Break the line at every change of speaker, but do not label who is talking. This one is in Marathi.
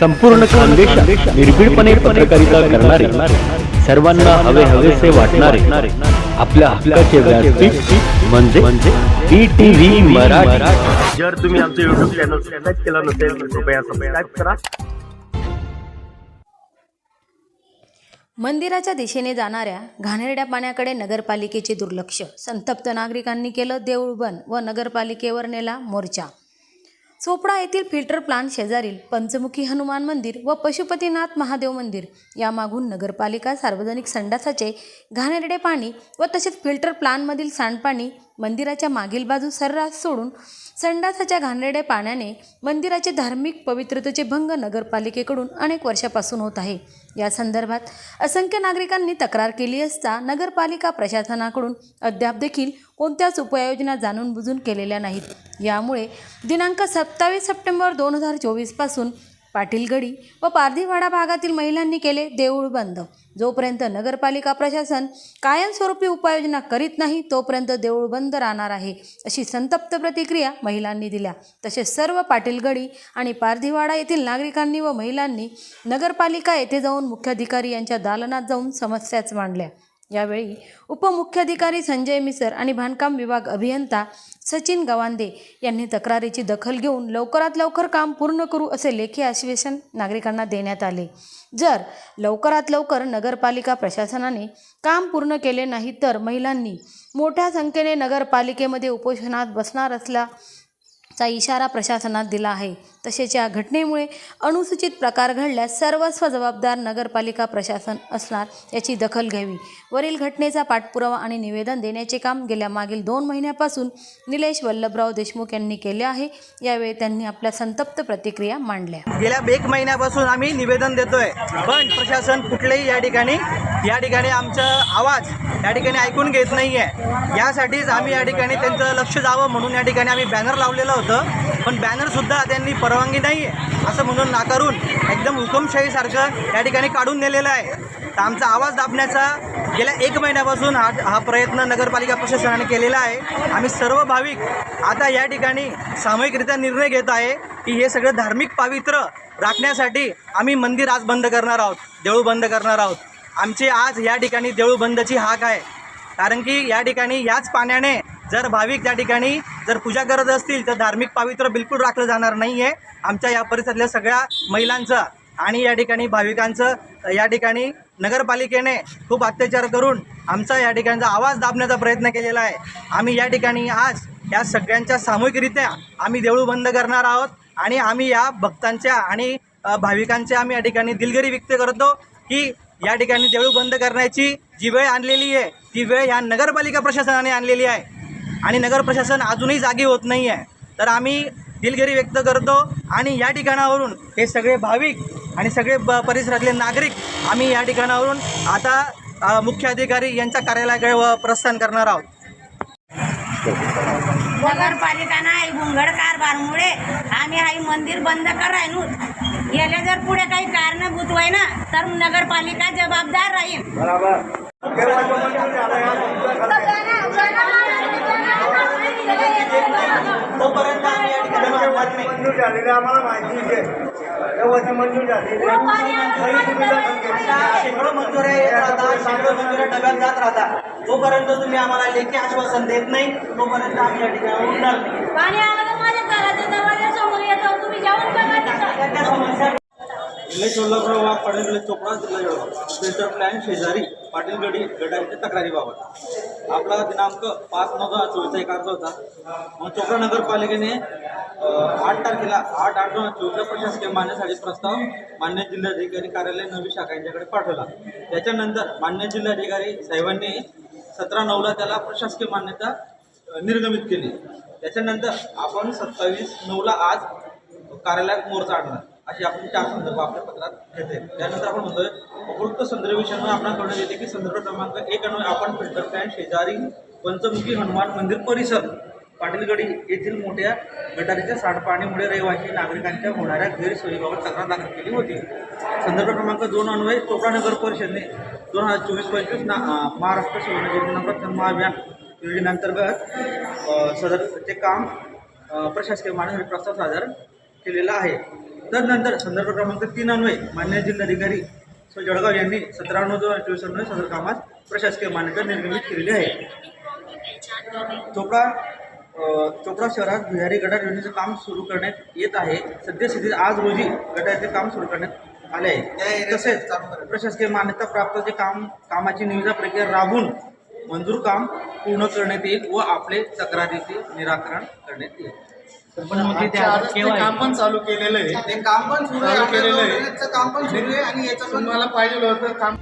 संपूर्ण खानदेशात निर्भीडपणे पत्रकारिता करणारे सर्वांना हवे हवेसे वाटणारे आपल्या हक्काचे व्यासपीठ म्हणजे म्हणजे ईटीव्ही मराठी.
जर तुम्ही आमचं युट्यूब चॅनल सबस्क्राईब केलं नसेल तर कृपया सबस्क्राईब करा.
मंदिराच्या दिशेने जाणाऱ्या घाणेरड्या पाण्याकडे नगरपालिकेचे दुर्लक्ष. संतप्त नागरिकांनी केलं देऊळ बंद व नगरपालिकेवर नेला मोर्चा. चोपडा येथील फिल्टर प्लांट शेजारील पंचमुखी हनुमान मंदिर व पशुपतीनाथ महादेव मंदिर यामागून नगरपालिका सार्वजनिक संडासाचे घाणेरडे पाणी व तसेच फिल्टर प्लांटमधील सांडपाणी मंदिराच्या मागील बाजू सर्रास सोडून संडासाच्या घाणेरड्या पाण्याने मंदिराचे धार्मिक पवित्रतेचे भंग नगरपालिकेकडून अनेक वर्षापासून होत आहे. या संदर्भात असंख्य नागरिकांनी तक्रार केली असता नगरपालिका प्रशासनाकडून अद्याप देखील कोणत्याच उपाययोजना जाणून बुजून केलेल्या नाहीत. यामुळे दिनांक सत्तावीस सप्टेंबर दोन हजार चोवीसपासून पाटीलगडी व पारधीवाडा भागातील महिलांनी केले देऊळ बंद. जोपर्यंत नगरपालिका प्रशासन कायमस्वरूपी उपाययोजना करीत नाही तोपर्यंत देऊळ बंद राहणार आहे अशी संतप्त प्रतिक्रिया महिलांनी दिल्या. तसेच सर्व पाटीलगडी आणि पारधीवाडा येथील नागरिकांनी व महिलांनी नगरपालिका येथे जाऊन मुख्याधिकारी यांच्या दालनात जाऊन समस्याच मांडल्या. यावेळी उपमुख्याधिकारी संजय मिसर आणि बांधकाम विभाग अभियंता सचिन गवांदे यांनी तक्रारीची दखल घेऊन लवकरात लवकर काम पूर्ण करू असे लेखी आश्वासन नागरिकांना देण्यात आले. जर लवकरात लवकर नगरपालिका प्रशासनाने काम पूर्ण केले नाही तर महिलांनी मोठ्या संख्येने नगरपालिकेमध्ये उपोषणात बसणार असला चा इशारा प्रशासनात दिला आहे. तसेच या घटनेमुळे अनुसूचित प्रकार घडल्यास सर्वस्व जबाबदार नगरपालिका प्रशासन असणार याची दखल घ्यावी. वरील घटनेचा पाठपुरावा आणि निवेदन देण्याचे काम गेल्या मागील दोन महिन्यापासून निलेश वल्लभराव देशमुख यांनी केले आहे. यावेळी त्यांनी आपल्या संतप्त प्रतिक्रिया मांडल्या.
गेल्या एक महिन्यापासून आम्ही निवेदन देतोय पण प्रशासन कुठलेही या ठिकाणी या ठिकाणी आमचा आवाज या ठिकाणी ऐकून घेत नाही आहे यासाठीच आम्ही या ठिकाणी त्यांचं लक्ष जावं म्हणून या ठिकाणी आम्ही बॅनर लावलेला होतं. पण बॅनरसुद्धा त्यांनी परवानगी नाही आहे असं म्हणून नाकारून एकदम हुकुमशाहीसारखं या ठिकाणी काढून नेलेलं आहे. तर आमचा आवाज दाबण्याचा गेल्या एक महिन्यापासून हा हा प्रयत्न नगरपालिका प्रशासनाने केलेला आहे. आम्ही सर्व भाविक आता या ठिकाणी सामूहिकरित्या निर्णय घेत आहे की हे सगळं धार्मिक पावित्र्य राखण्यासाठी आम्ही मंदिर आज बंद करणार आहोत देऊळ बंद करणार आहोत. आमची आज या ठिकाणी देऊळ बंदची हाक आहे. कारण की या ठिकाणी याच पाण्याने जर भाविक त्या ठिकाणी जर पूजा करत असतील तर धार्मिक पावित्र्य बिलकुल राखलं जाणार नाही आहे आमच्या या परिसरातल्या सगळ्या महिलांचं आणि या ठिकाणी भाविकांचं या ठिकाणी नगरपालिकेने खूप अत्याचार करून आमचा या ठिकाणचा आवाज दाबण्याचा प्रयत्न केलेला आहे. आम्ही या ठिकाणी आज या सगळ्यांच्या सामूहिकरित्या आम्ही देऊळ बंद करणार आहोत आणि आम्ही या भक्तांच्या आणि भाविकांच्या आम्ही या ठिकाणी दिलगिरी व्यक्त करतो की या ठिकाणी देऊळ बंद करण्याची जी वेळ आणलेली आहे ती वेळ या नगरपालिका प्रशासनाने आणलेली आहे. आणि नगर प्रशासन अजूनही जागी होत नाही आहे तर आम्ही दिलगिरी व्यक्त करतो आणि या ठिकाणावरून हे सगळे भाविक आणि सगळे ब परिसरातले नागरिक आम्ही या ठिकाणावरून आता मुख्य अधिकारी यांच्या कार्यालयाकडे व प्रस्थान करणार आहोत.
नगरपालिका नाही भुंगड कारभारमुळे आम्ही हा मंदिर बंद करायनो. याला जर पुढे काही कारणभूत होय ना तर नगरपालिका जबाबदार राहील.
तोपर्यंत आम्ही या ठिकाणी थांबणार नाही.
मंजूर झालेले आम्हाला माहिती आहे. तेव्हाची मंजूर झालेली तरी तुम्ही जर
शेकडो मंजुऱ्या येत राहतात शेकडो मंजुऱ्या डब्यात जात राहतात. जोपर्यंत तुम्ही आम्हाला लेखी आश्वासन देत नाही तोपर्यंत आम्ही या ठिकाणी उठणार नाही.
पाणी आलं तर माझ्या घराच्या दरवाजासमोर येतो तुम्ही जेवण बघा तिथं.
त्या- त्या समस्या
निलेश वल्लभराव वाघ पाटील चोपडा जिल्हा जळगाव. फिल्टर प्लॅन शेजारी पाटीलगडी गटाच्या तक्रारीबाबत आपला दिनांक पाच नऊ हजार चोवीसचा एक अर्ज होता. मग चोपडा नगरपालिकेने आठ तारखेला आठ आठ दोन हजार चोवीसला प्रशासकीय मान्यसाठी प्रस्ताव मान्य जिल्हाधिकारी कार्यालय नवी शाखा यांच्याकडे पाठवला. त्याच्यानंतर मान्य जिल्हाधिकारी साहेबांनी सतरा नऊला त्याला प्रशासकीय मान्यता निर्गमित केली. त्याच्यानंतर आपण सत्तावीस नऊला आज कार्यालयात मोर्चा आणणार. अशी आपण चार संदर्भ आपल्या पत्रात घेते त्यानंतर आपण म्हणतोय उपरोक्त संदर्भ विषयांना आपण कळण्यात येते की संदर्भ क्रमांक एक अन्वय आपण फिल्टर प्लॅन शेजारी पंचमुखी हनुमान मंदिर परिसर पाटीलगडी येथील मोठ्या गटारीच्या सांडपाणीमुळे रहिवासी नागरिकांच्या होणाऱ्या गैरसोयीबाबत तक्रार दाखल केली होती. संदर्भ क्रमांक दोन अन्वय चोपडा नगर परिषदने दोन हजार चोवीस पंचवीस ना अं, महाराष्ट्र सुवर्णजन्मनामक महाअभियान योजनेअंतर्गत सदरचे काम प्रशासकीय मान्यसाठी प्रस्ताव सादर केलेला आहे. तदनंतर संदर्भ क्रमांक तीन अन्वये मान्य जिल्हाधिकारी सो जळगाव यांनी सतरा नऊ दोन चोवीस अन्वये सदर कामास प्रशासकीय मान्यता निर्गमित केलेली आहे. चोपडा चोपडा शहरात भुयारी गटार योजनेचं काम सुरू करण्यात येत आहे. सद्यस्थितीत आज रोजी गटाराचे काम सुरू करण्यात आले आहे. तसेच प्रशासकीय मान्यता प्राप्त जे काम कामाची निविदा प्रक्रिया राबवून मंजूर काम पूर्ण करण्यात येईल व आपले तक्रारीचे निराकरण करण्यात येईल.
काम पण चालू केलेलं आहे. ते काम पण सुरू आहे केलेलं आहे. काम पण सुरू आहे आणि याचं पण मला पाहिजे होतं काम